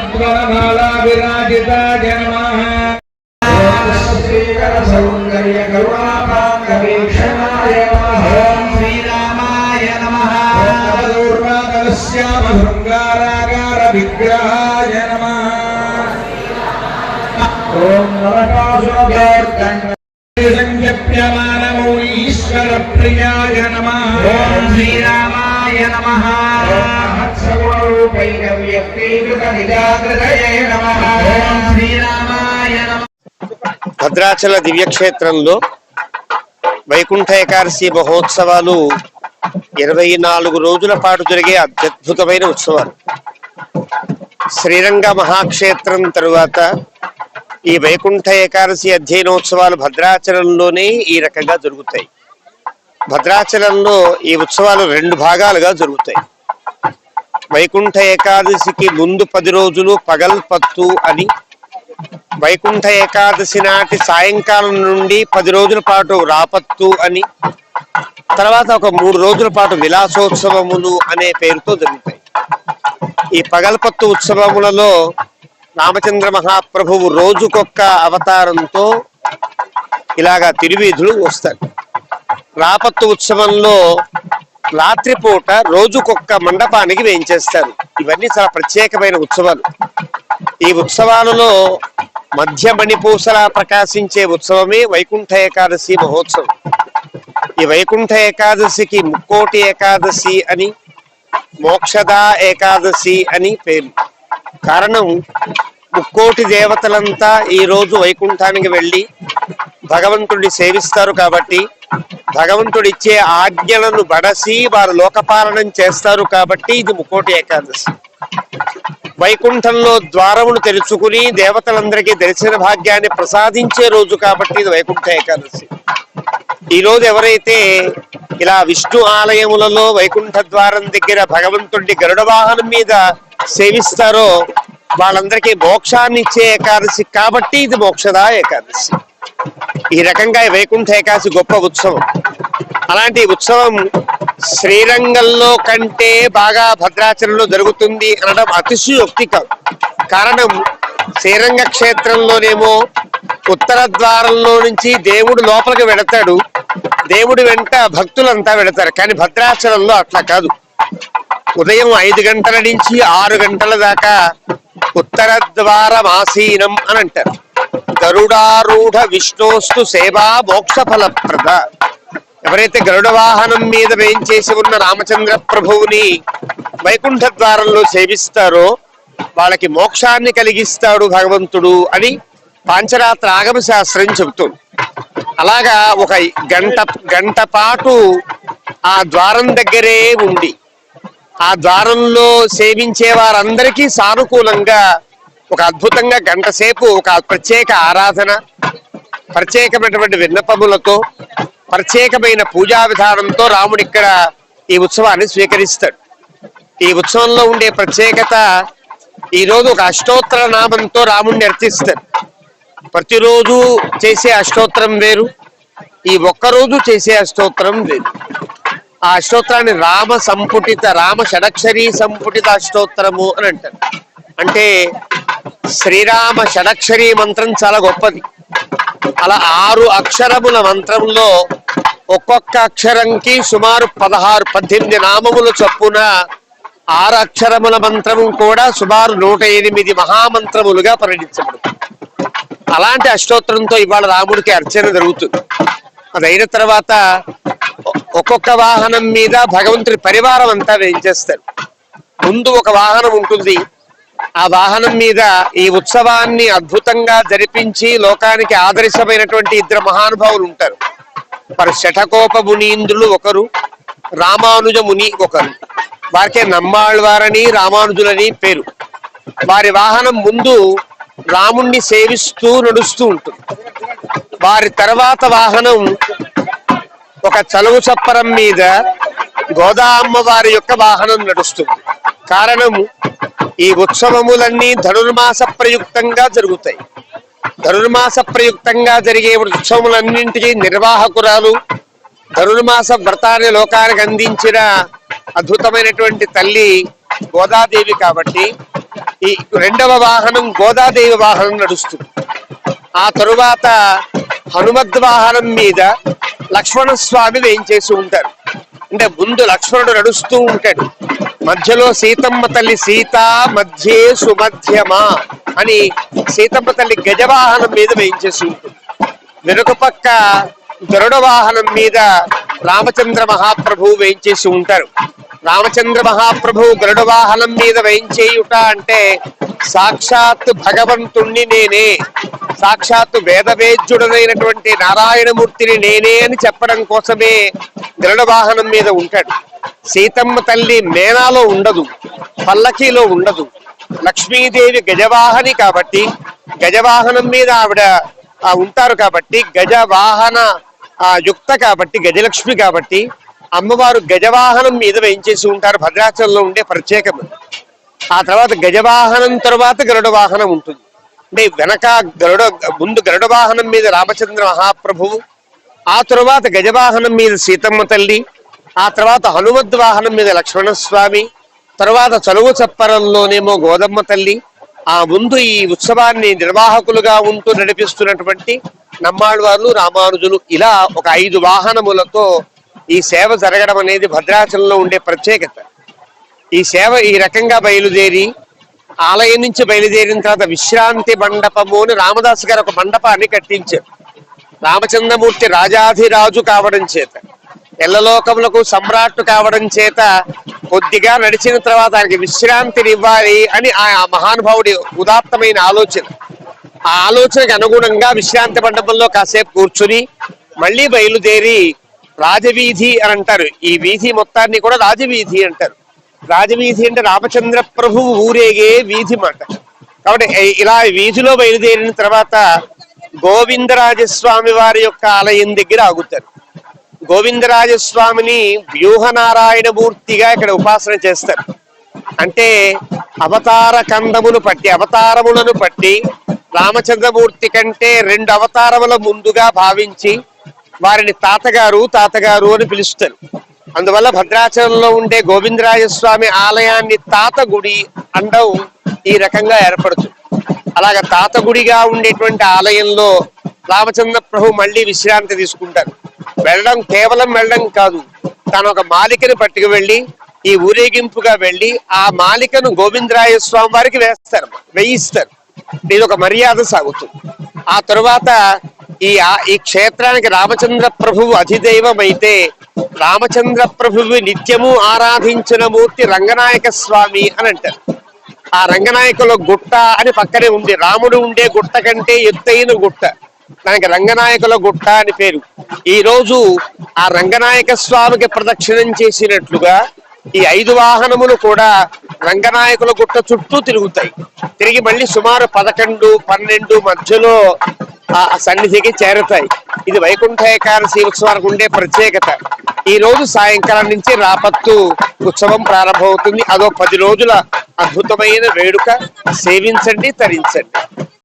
ప్రసూనకలసత్వరమాలా విరాజితాయ నమః శ్రీకర సౌందర్య కరుణాపాంగ వీక్షణాయ నమః ఓం శ్రీరామాయ నమః. శ్యామ శృంగారాగార విగ్రహాయ నమః వ్యక్తీకృత నమః ఓం శ్రీరామాయ నమః భద్రాచల దివ్యక్షేత్రంలో వైకుంఠ ఏకాదశి మహోత్సవాలు ఇరవై నాలుగు రోజుల పాటు జరిగే అత్యద్భుతమైన ఉత్సవాలు. శ్రీరంగ మహాక్షేత్రం తరువాత ఈ వైకుంఠ ఏకాదశి అధ్యయనోత్సవాలు భద్రాచలంలోనే ఈ రకంగా జరుగుతాయి. భద్రాచలంలో ఈ ఉత్సవాలు రెండు భాగాలుగా జరుగుతాయి. వైకుంఠ ఏకాదశికి ముందు పది రోజులు పగల్పత్తు అని. వైకుంఠ ఏకాదశి నాటి సాయంకాలం నుండి పది రోజుల పాటు రాపత్తు అని. తర్వాత ఒక మూడు రోజుల పాటు విలాసోత్సవములు అనే పేరుతో జరుగుతాయి. ఈ పగల్పత్తు ఉత్సవములలో రామచంద్ర మహాప్రభువు రోజుకొక్క అవతారంతో ఇలాగా తిరువీధులు వస్తారు రాపత్తు ఉత్సవంలో రాత్రిపూట రోజుకొక్క మండపానికి వేయించేస్తారు. ఇవన్నీ చాలా ప్రత్యేకమైన ఉత్సవాలు. ఈ ఉత్సవాలలో మధ్య మణిపూసలా ప్రకాశించే ఉత్సవమే వైకుంఠ ఏకాదశి మహోత్సవం. ఈ వైకుంఠ ఏకాదశికి ముక్కోటి ఏకాదశి అని మోక్షదా ఏకాదశి అని పేరు. కారణం ముక్కోటి దేవతలంతా ఈరోజు వైకుంఠానికి వెళ్ళి భగవంతుడిని సేవిస్తారు కాబట్టి భగవంతుడు ఇచ్చే ఆజ్ఞలను బడసి వారు లోకపాలనం చేస్తారు కాబట్టి ఇది ముకోటి ఏకాదశి. వైకుంఠంలో ద్వారమును తెరుచుకుని దేవతలందరికీ దర్శన భాగ్యాన్ని ప్రసాదించే రోజు కాబట్టి ఇది వైకుంఠ ఏకాదశి. ఈ రోజు ఎవరైతే ఇలా విష్ణు ఆలయములలో వైకుంఠ ద్వారం దగ్గర భగవంతుడి గరుడ వాహనం మీద సేవిస్తారో వాళ్ళందరికీ మోక్షాన్ని ఇచ్చే ఏకాదశి కాబట్టి ఇది మోక్షదా ఏకాదశి. ఈ రకంగా వైకుంఠ ఏకాదశి గొప్ప ఉత్సవం. అలాంటి ఉత్సవం శ్రీరంగంలో కంటే బాగా భద్రాచలంలో జరుగుతుంది అనడం అతిశయోక్తి కాదు కారణం శ్రీరంగ క్షేత్రంలోనేమో ఉత్తర ద్వారంలో నుంచి దేవుడు లోపలికి వెడతాడు. దేవుడి వెంట భక్తులంతా వెడతారు. కానీ భద్రాచలంలో అట్లా కాదు. ఉదయం ఐదు గంటల నుంచి ఆరు గంటల దాకా ఉత్తర ద్వారం ఆసీనం అని అంటారు. గరుడారూఢ విష్ణోస్తు సేవా మోక్ష ఫలప్రద. ఎవరైతే గరుడ వాహనం మీద వేయించేసి ఉన్న రామచంద్ర ప్రభువుని వైకుంఠ ద్వారంలో సేవిస్తారో వాళ్ళకి మోక్షాన్ని కలిగిస్తాడు భగవంతుడు అని పాంచరాత్ర ఆగమ శాస్త్రం చెబుతుంది. అలాగా ఒక గంట గంట పాటు ఆ ద్వారం దగ్గరే ఉండి ఆ ద్వారంలో సేవించే వారందరికీ సానుకూలంగా ఒక అద్భుతంగా గంట సేపు ఒక ప్రత్యేక ఆరాధన ప్రత్యేకమైనటువంటి విన్నపములతో ప్రత్యేకమైన పూజా విధానంతో రాముడు ఇక్కడ ఈ ఉత్సవాన్ని స్వీకరిస్తాడు. ఈ ఉత్సవంలో ఉండే ప్రత్యేకత ఈ రోజు ఒక అష్టోత్తర నామంతో రాముడిని అర్థిస్తారు ప్రతిరోజు చేసే అష్టోత్తరం వేరు ఈ ఒక్కరోజు చేసే అష్టోత్తరం వేరు. ఆ అష్టోత్తరాన్ని రామ సంపుటిత రామ షడక్షరీ సంపుటిత అష్టోత్తరము అని అంటారు. అంటే శ్రీరామ షడక్షరీ మంత్రం చాలా గొప్పది. అలా ఆరు అక్షరముల మంత్రంలో ఒక్కొక్క అక్షరంకి సుమారు పదహారు పద్దెనిమిది నామములు చొప్పున ఆరు అక్షరముల మంత్రము కూడా సుమారు నూట ఎనిమిది మహామంత్రములుగా పరిగణించబడుతుంది అలాంటి అష్టోత్తరంతో ఇవాళ రాముడికి అర్చన జరుగుతుంది. అది అయిన తర్వాత ఒక్కొక్క వాహనం మీద భగవంతుడి పరివారం అంతా వేయించేస్తారు. ముందు ఒక వాహనం ఉంటుంది. ఆ వాహనం మీద ఈ ఉత్సవాన్ని అద్భుతంగా జరిపించి లోకానికి ఆదర్శమైనటువంటి ఇద్దరు మహానుభావులు ఉంటారు. శఠకోప మునీంద్రులు ఒకరు రామానుజ ముని ఒకరు. వారికే నమ్మాళ్వారని రామానుజులని పేరు. వారి వాహనం ముందు రాముణ్ణి సేవిస్తూ నడుస్తూ ఉంటుంది. వారి తర్వాత వాహనం ఒక చలువు చప్పరం మీద గోదా అమ్మవారి యొక్క వాహనం నడుస్తుంది. కారణము ఈ ఉత్సవములన్నీ ధనుర్మాస ప్రయుక్తంగా జరుగుతాయి. ధనుర్మాస ప్రయుక్తంగా జరిగే ఉత్సవములన్నింటికీ నిర్వాహకురాలు. ధనుర్మాస వ్రతాన్ని లోకానికి అందించిన అద్భుతమైనటువంటి తల్లి గోదాదేవి కాబట్టి ఈ రెండవ వాహనం గోదాదేవి వాహనం నడుస్తుంది. ఆ తరువాత హనుమద్ వాహనం మీద లక్ష్మణ స్వామి వేయించేసి ఉంటారు. అంటే ముందు లక్ష్మణుడు నడుస్తూ ఉంటాడు. మధ్యలో సీతమ్మ తల్లి సీత మధ్యే సుమధ్యమా అని సీతమ్మ తల్లి గజవాహనం మీద వేయించేసి ఉంటుంది. వెనుక పక్క గరుడ వాహనం మీద రామచంద్ర మహాప్రభువు వేయించేసి ఉంటారు. రామచంద్ర మహాప్రభువు గరుడ వాహనం మీద వేయించేయుట అంటే సాక్షాత్ భగవంతుణ్ణి నేనే సాక్షాత్ వేదవేద్యుడనైనటువంటి నారాయణమూర్తిని నేనే అని చెప్పడం కోసమే గరుడ వాహనం మీద ఉంటాడు. సీతమ్మ తల్లి మేనాలో ఉండదు పల్లకీలో ఉండదు. లక్ష్మీదేవి గజవాహని కాబట్టి గజవాహనం మీద ఆవిడ ఉంటారు కాబట్టి గజవాహన యుక్త కాబట్టి గజలక్ష్మి కాబట్టి అమ్మవారు గజవాహనం మీద వేయించేసి ఉంటారు. భద్రాచలంలో ఉండే ప్రత్యేకం ఆ తర్వాత గజవాహనం తర్వాత గరుడ వాహనం ఉంటుంది. అంటే వెనక గరుడ ముందు గరుడ వాహనం మీద రామచంద్ర మహాప్రభువు ఆ తర్వాత గజవాహనం మీద సీతమ్మ తల్లి ఆ తర్వాత హనుమద్ వాహనం మీద లక్ష్మణ స్వామి తర్వాత చలువు చప్పరంలోనేమో గోదమ్మ తల్లి ఆ ముందు ఈ ఉత్సవాన్ని నిర్వాహకులుగా ఉంటూ నడిపిస్తున్నటువంటి నమ్మాళ్వార్లు రామానుజులు ఇలా ఒక ఐదు వాహనములతో ఈ సేవ జరగడం అనేది భద్రాచలంలో ఉండే ప్రత్యేకత. ఈ సేవ ఈ రకంగా బయలుదేరి ఆలయం నుంచి బయలుదేరిన తర్వాత విశ్రాంతి మండపము అని రామదాస్ గారు ఒక మండపాన్ని కట్టించారు. రామచంద్రమూర్తి రాజాధిరాజు కావడం చేత. ఎల్లలోకములకు సమ్రాట్టు కావడం చేత కొద్దిగా నడిచిన తర్వాత ఆయనకి విశ్రాంతిని ఇవ్వాలి అని ఆ మహానుభావుడి ఉదాత్తమైన ఆలోచన. ఆ ఆలోచనకు అనుగుణంగా విశ్రాంతి మండపంలో కాసేపు కూర్చుని మళ్ళీ బయలుదేరి రాజవీధి అని అంటారు. ఈ వీధి మొత్తాన్ని కూడా రాజవీధి అంటారు. రాజవీధి అంటే రామచంద్ర ప్రభువు ఊరేగే వీధి మాట. కాబట్టి ఇలా వీధిలో బయలుదేరిన తర్వాత గోవిందరాజస్వామి వారి యొక్క ఆలయం దగ్గర ఆగుతారు. గోవిందరాజస్వామిని వ్యూహనారాయణ మూర్తిగా ఇక్కడ ఉపాసన చేస్తారు. అంటే అవతార కందములు పట్టి అవతారములను పట్టి రామచంద్రమూర్తి కంటే రెండు అవతారముల ముందుగా భావించి వారిని తాతగారు తాతగారు అని పిలుస్తారు. అందువల్ల భద్రాచలంలో ఉండే గోవిందరాజస్వామి ఆలయాన్ని తాత గుడి అండం ఈ రకంగా ఏర్పడుతుంది. అలాగ తాత గుడిగా ఉండేటువంటి ఆలయంలో రామచంద్ర ప్రభు మళ్ళీ విశ్రాంతి తీసుకుంటారు. వెళ్ళడం కేవలం వెళ్ళడం కాదు. తను ఒక మాలికను పట్టుకు వెళ్ళి ఈ ఊరేగింపుగా వెళ్ళి ఆ మాలికను గోవిందరాయ స్వామి వారికి వేస్తారు. వేయిస్తారు. ఇది ఒక మర్యాద సాగుతుంది ఆ తరువాత ఈ ఈ క్షేత్రానికి రామచంద్ర ప్రభువు అధిదైవం అయితే రామచంద్ర ప్రభువు నిత్యము ఆరాధించిన మూర్తి రంగనాయక స్వామి అని అంటారు. ఆ రంగనాయకుల గుట్ట అని పక్కనే ఉంది. రాముడు ఉండే గుట్ట కంటే ఎత్తైన గుట్ట. దానికి రంగనాయకుల గుట్ట అని పేరు. ఈ రోజు ఆ రంగనాయక స్వామికి ప్రదక్షిణం చేసినట్లుగా ఈ ఐదు వాహనములు కూడా రంగనాయకుల గుట్ట చుట్టూ తిరుగుతాయి. తిరిగి మళ్ళీ సుమారు పదకొండు పన్నెండు మధ్యలో ఆ సన్నిధికి చేరుతాయి. ఇది వైకుంఠ ఏకాదశి ఉత్సవానికి ఉండే ప్రత్యేకత. ఈ రోజు సాయంకాలం నుంచి రాపత్తు ఉత్సవం ప్రారంభమవుతుంది. అదో పది రోజుల అద్భుతమైన వేడుక. సేవించండి తరించండి.